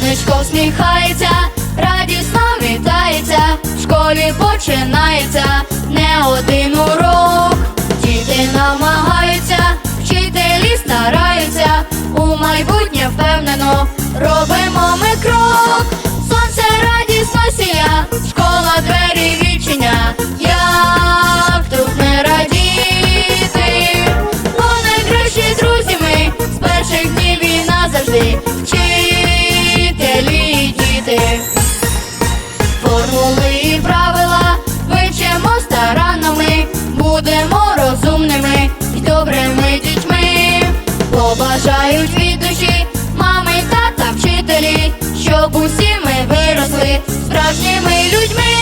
сонечко сміхається, радісно вітається, в школі починається не один урок. Діти намагаються, вчителі стараються, у майбутнє впевнено робимо ми крок. Побажають від душі мами, тата, вчителі, щоб усі ми виросли справжніми людьми.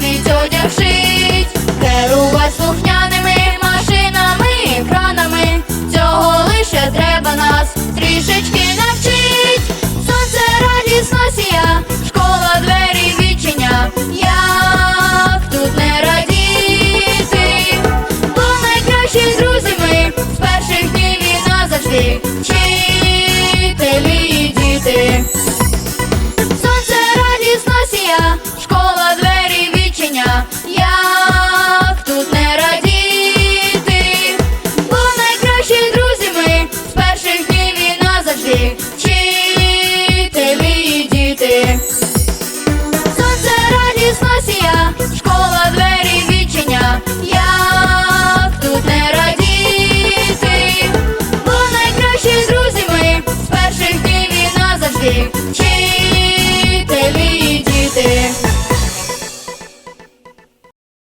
Навіть одяг шить, керувать слухня діти, вчителі і діти. Сонце радісна сія, школа двері.